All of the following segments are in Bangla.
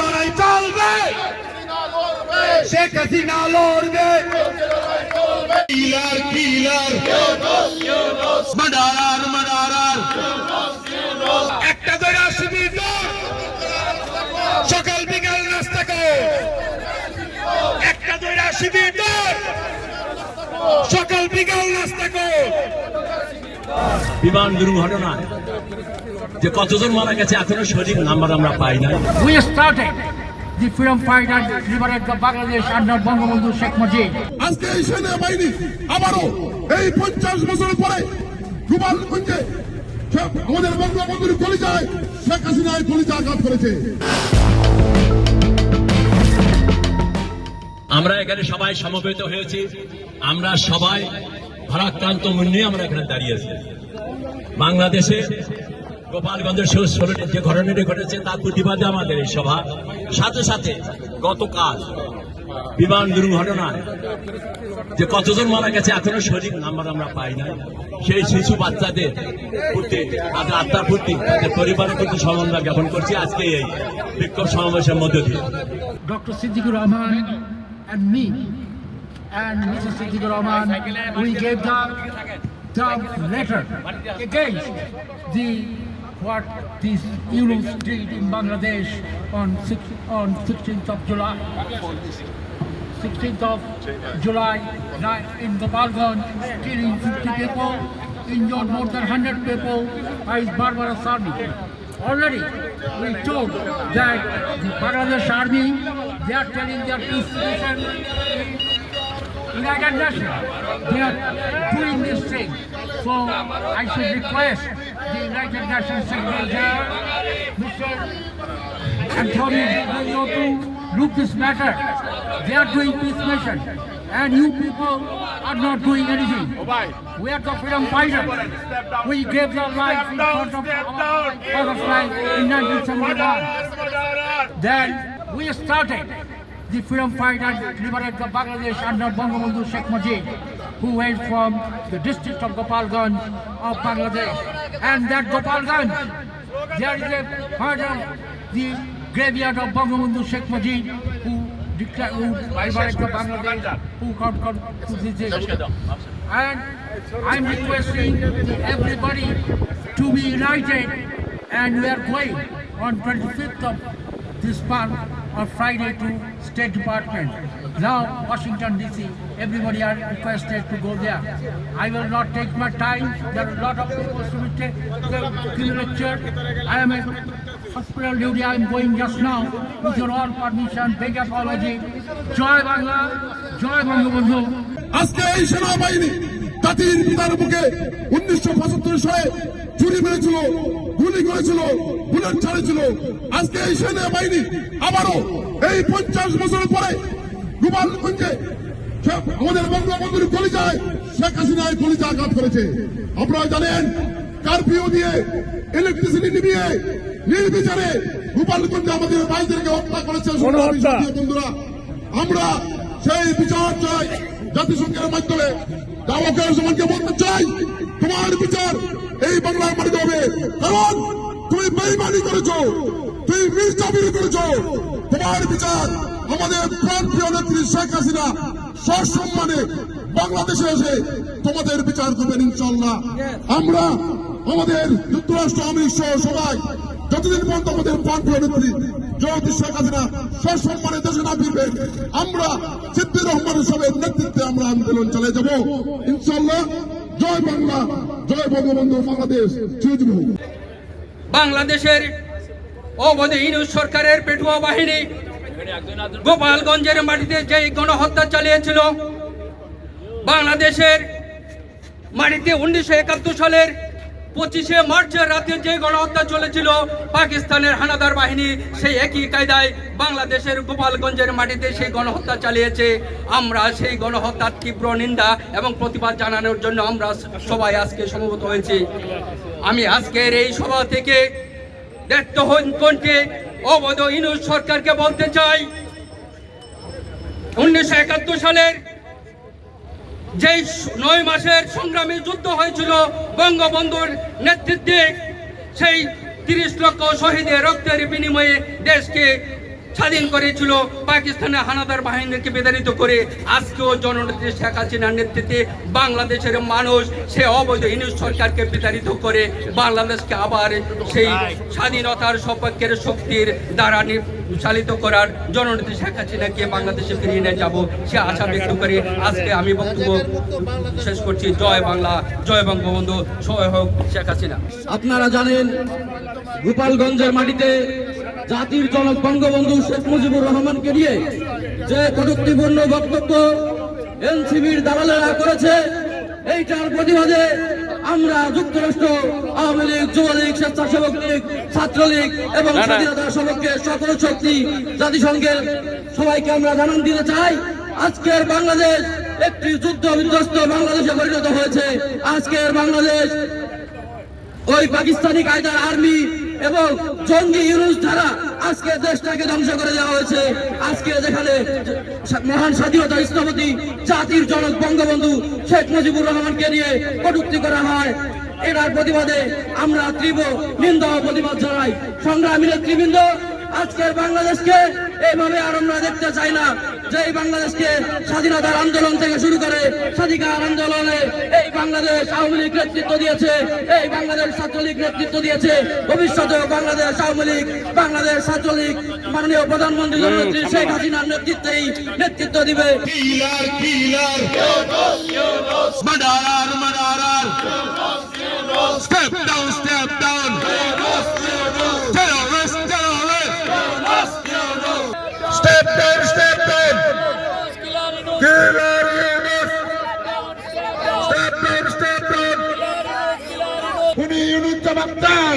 লড়াই চলবে। শেখ হাসিনা লড়বে। কিলার কিলার মাদারার মাদারার একটা ধরে আসবি সকাল বিকাল নাস্তা কর। একটা ধরে আসবি সকাল বিকাল নাস্তা কর। বিমান দুর্ঘটনা যে কতজন মারা গেছে এখনও সঠিক নাম্বার আমরা পাই না We started the freedom fight and liberate the Bangladesh under Bangabandhu Sheikh Mujib. আজকে এই সেনাবাহিনী আবারও এই পঞ্চাশ বছর পরে গোপালগঞ্জে আমাদের বঙ্গবন্ধুর কলিজায় শেখ হাসিনায় কলিজা আঘাত করেছে। আমরা এখানে সবাই সমবেত হয়েছি। আমরা সবাই ভারাক্রান্ত মন নিয়ে আমরা এখানে দাঁড়িয়ে আছি। বাংলাদেশে গোপালগঞ্জের শেষ ষোলোটি যে ঘটনাটি ঘটেছে, তার প্রতিবাদে আমাদের এই সভা। সাথে সাথে গতকাল বিমান দুর্ঘটনায় যে কতজন মারা গেছে, এখনও সঠিক নাম্বার আমরা পাই না সেই শিশু বাচ্চাদের প্রতি, তাদের আত্মার প্রতি, তাদের পরিবারের প্রতি সমন্বয় জ্ঞাপন করছি। আজকে এই বিক্ষোভ সমাবেশের মধ্য দিয়ে। Dr. Siddiqur Rahman and me and Mrs. Siddiqur Rahman, we gave the, letter against the what this Yunus did in Bangladesh on six, on 16th of July. 16th of July night in Gopalganj, killing 50 people, injured more than 100 people by his barbarous army. Already we told that the Bangladesh army, they are telling their peace United Nations. They are doing this thing. So I should request the United Nations Secretary Mr. Guterres to look this matter. They are doing peace mission, and you people are not doing anything. We are the freedom fighters. We gave our life in front of our father's life in 1971. Then we started the freedom fight and liberate the Bangladesh under Bangabandhu Sheikh Mujib, who went from the district of Gopalganj of Bangladesh. And that Gopalganj, there is a part of the graveyard of Bangabandhu Sheikh Mujib, who declared, who liberated Bangladesh, who come, come to this. And I'm requesting everybody to be united, and we are going on 25th of this month or Friday to State Department. Now Washington DC, everybody are requested to go there. I will not take my time. There are a lot of people to take, me lecture. I am a hospital duty. I am going just now with your all permission. big apology. Joy Bangla, Joy Bangabandhu. আজকে এই সেনাবাহিনী জাতির পিতার বুকে উনিশশো পঁচাত্তর সালে চুরি মেরেছিল গুলি করেছিল বুলেট ছাড়েছিল আজকে এই সেনাবাহিনী আবারও এই পঞ্চাশ বছর পরে গোপালগঞ্জে আমাদের বঙ্গবন্ধুর কলিজায় শেখ হাসিনায় কলিজা আঘাত করেছে। আপনারা জানেন কারফিউ দিয়ে ইলেকট্রিসিটি নিবিয়ে নির্বিচারে গোপালগঞ্জে আমাদের ভাইদেরকে হত্যা করেছে বন্ধুরা। আমরা সেই বিচার চাই। জাতিসংঘের মাধ্যমে দাওয়াকের বলতে চাই, তোমার বিচার এই বাংলার মাটিতে হবে। কারণ তুমি বেইমানি করেছ, তুমি মির্জাবিরি করেছ। তোমার বিচার আমাদের প্রান্তীয় নেত্রী শেখ হাসিনা সসম্মানে বাংলাদেশে এসে তোমাদের বিচার করবেন ইনশাল্লাহ আমরা আমাদের যুক্তরাষ্ট্র আমেরিক সহ সবাই যতদিন পর্যন্ত আমাদের প্রান্তীয় নেত্রী আমরা আমরা আন্দোলন যাব। জয় জয় বাংলাদেশের অবধি সরকারের পেটুয়া বাহিনী গোপালগঞ্জের মাটিতে যে গণহত্যা চালিয়েছিল, বাংলাদেশের মাটিতে উনিশশো একাত্তর সালের পঁচিশে মার্চের রাতে যে গণহত্যা চলেছিল, পাকিস্তানের হানাদার বাহিনী সেই একই কায়দায় বাংলাদেশের গোপালগঞ্জের মাটিতে সেই গণহত্যা চালিয়েছে। আমরা সেই গণহত্যার তীব্র নিন্দা এবং প্রতিবাদ জানানোর জন্য আমরা সবাই আজকে সমবেত হয়েছি। আমি আজকের এই সভা থেকে দায়িত্বহীনকে অবৈধ ইনুজ সরকারকে বলতে চাই। উনিশশো একাত্তর সালের যেই নয় মাসের সংগ্রামী যুদ্ধ হয়েছিল বঙ্গবন্ধুর নেতৃত্বে, সেই তিরিশ লক্ষ শহীদের রক্তের বিনিময়ে দেশকে স্বাধীন করেছিল। পাকিস্তানের হানাদার বাহিনীকে বিতাড়িত করে আজকেও জননেত্রী শেখ হাসিনার নেতৃত্বে বাংলাদেশের মানুষ সে অবৈধ ইউনিট সরকারকে বিতাড়িত করে বাংলাদেশকে আবার সেই স্বাধীনতার সপক্ষের শক্তির দ্বারা চালিত করার জননেত্রী শেখ হাসিনাকে বাংলাদেশে ফিরিয়ে নিয়ে যাব সে আশা ব্যক্ত করে আজকে আমি বক্তব্য শেষ করছি। জয় বাংলা, জয় বঙ্গবন্ধু সহায় হোক শেখ হাসিনা। আপনারা জানেন গোপালগঞ্জের মাটিতে জাতির জনক বঙ্গবন্ধু শেখ মুজিবুর রহমানকে নিয়ে যে কটুক্তিপূর্ণ বক্তব্য এনসিবির দালালেরা করেছে এইটার প্রতিবাদে আমরা যুক্তরাষ্ট্র আওয়ামী লীগ যুবলীগ স্বেচ্ছাসেবক লীগ ছাত্রলীগ এবং স্বাধীনতা সপক্ষে সকল শক্তি জাতিসংঘের সবাইকে আমরা জানান দিতে চাই। আজকের বাংলাদেশ একটি যুদ্ধ বিধ্বস্ত বাংলাদেশে পরিণত হয়েছে। আজকের বাংলাদেশ ওই পাকিস্তানি কায়দার আর্মি এবং জঙ্গি ইউনুস দ্বারা আজকে দেশটাকে ধ্বংস করে দেওয়া হয়েছে। আজকে যেখানে মহান স্বাধীনতা স্থপতি, জাতির জনক বঙ্গবন্ধু শেখ মুজিবুর রহমানকে নিয়ে কটুক্তি করা হয় এটার প্রতিবাদে আমরা তীব্র নিন্দা প্রতিবাদ জানাই। সংগ্রামী নেতৃবৃন্দ আজকের বাংলাদেশকে এইভাবে আর আমরা দেখতে চাই না যে এই বাংলাদেশকে স্বাধীনতার আন্দোলন থেকে শুরু করে স্বাধিকার আন্দোলনে এই বাংলাদেশ আওয়ামী লীগ নেতৃত্ব দিয়েছে এই বাংলাদেশ ছাত্রলীগ নেতৃত্ব দিয়েছে ভবিষ্যতেও বাংলাদেশ আওয়ামী লীগ বাংলাদেশ ছাত্রলীগ মাননীয় প্রধানমন্ত্রী জননেত্রী শেখ হাসিনার নেতৃত্বেই নেতৃত্ব দিবে উনি ইউনুস জবাব দাও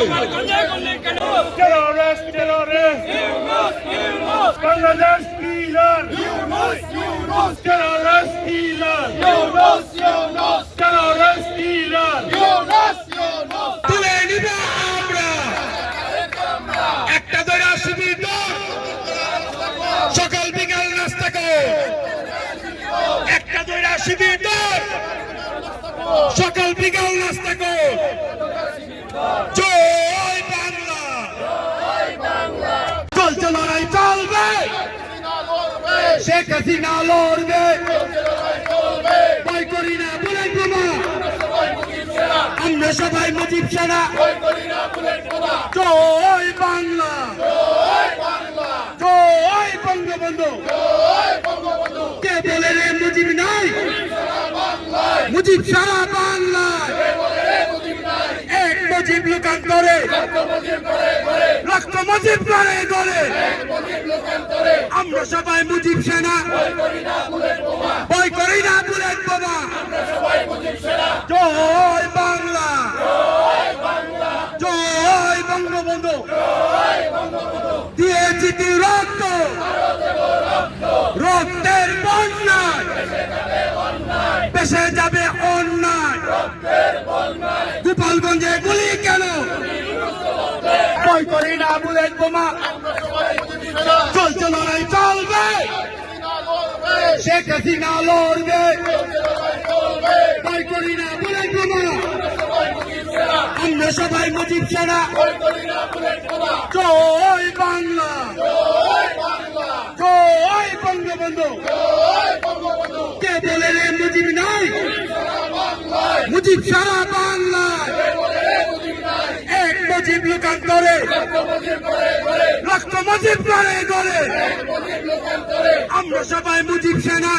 terrorist, terrorist. Bangladesh killer. Terrorist killer. Terrorist killer. তুলে নিব আমরা একটা দৈরা শিবির দল সকাল বিকাল নাস্তা কর একটা দৈরা শিবির দল সকাল বিকাল নাস্তা কর শেখ হাসিনা লড়বে। ভয় করি না বলে বোমা আমরা সবাই মুজিব সেনা। জয় বাংলা। জয় বঙ্গবন্ধু। কে বলে রে মুজিব নাই? মুজিব সারা বাংলায়। মুজিব লোকান্তরে। রক্ত মুজিব করে গড়ে আমরা সবাই মুজিব সেনা। ভয় করি না বুলেট বোমা। জয় বাংলা। জয় বঙ্গবন্ধু। দিয়েছি তুই রক্ত? রক্তের বন্যায়। পেশে যাবে অন্যায়। গোপালগঞ্জে গুলি কেন? করি না বুলেট বোমা? চলছে লড়াই চলবে। শেখ হাসিনা লড়বে। ভয় করি না বুলেট বোমা? আমরা সবাই মুজিব সেনা। জয় বাংলা। জয় বঙ্গবন্ধু। কে বলে রে মুজিব নাই? মুজিব সারা এক আমরা সবাই মুজিব সেনা।